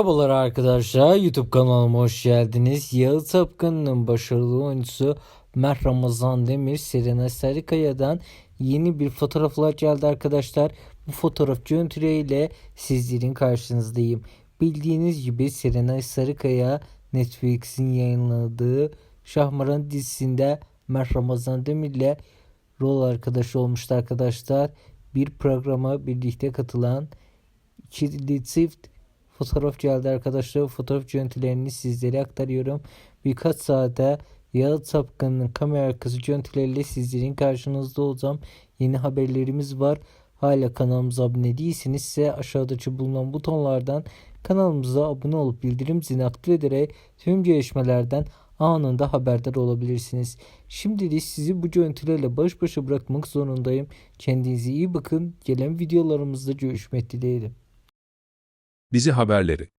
Merhabalar arkadaşlar YouTube kanalıma hoş geldiniz. Yağı Tapkan'ın başarılı oyuncusu Mert Ramazan Demir Serena Sarıkaya'dan yeni bir fotoğraflar geldi arkadaşlar. Bu fotoğraf görüntüleriyle sizlerin karşınızdayım. Bildiğiniz gibi Serena Sarıkaya Netflix'in yayınladığı Şahmaran dizisinde Mert Ramazan Demir'le rol arkadaşı olmuştu arkadaşlar. Bir programa birlikte katılan ikili çift fotoğraf geldi arkadaşlar. Fotoğraf görüntülerini sizlere aktarıyorum. Birkaç saate Yağıt Sapkan'ın kamera arkası görüntüleriyle sizlerin karşınızda olacağım. Yeni haberlerimiz var. Hala kanalımıza abone değilseniz ise aşağıdaki bulunan butonlardan kanalımıza abone olup bildirim zilini aktif ederek tüm gelişmelerden anında haberdar olabilirsiniz. Şimdilik sizi bu görüntülerle baş başa bırakmak zorundayım. Kendinize iyi bakın. Gelen videolarımızda görüşmek dileğiyle. Dizi haberleri